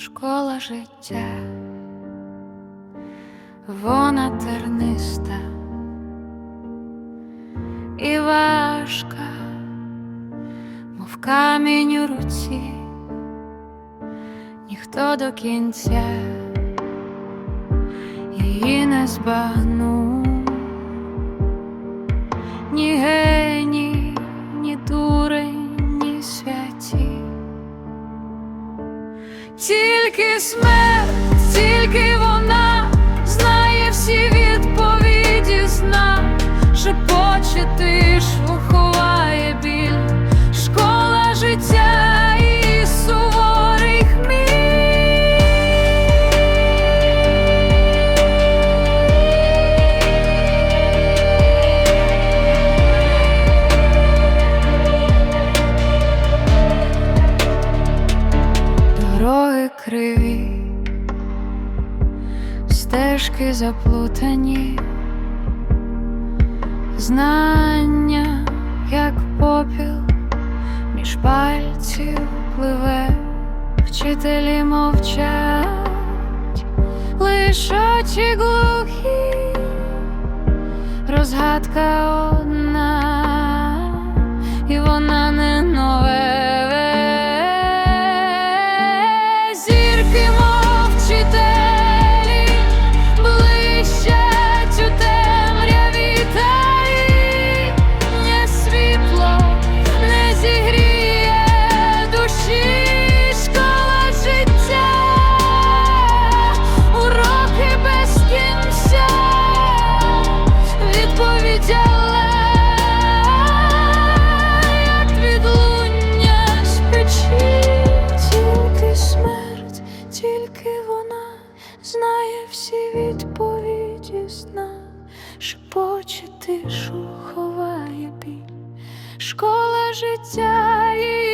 школа життя, вона терниста і важка, мов камінь у руці, ніхто до кінця її не збагнув, ні Тільки смерть, тільки вона криві, стежки заплутані, знання, як попіл, між пальців пливе, вчителі мовчать, лиш очі глухі, розгадка знає всі відповіді, зна, шепоче тишу, ховає біль, школа життя мір.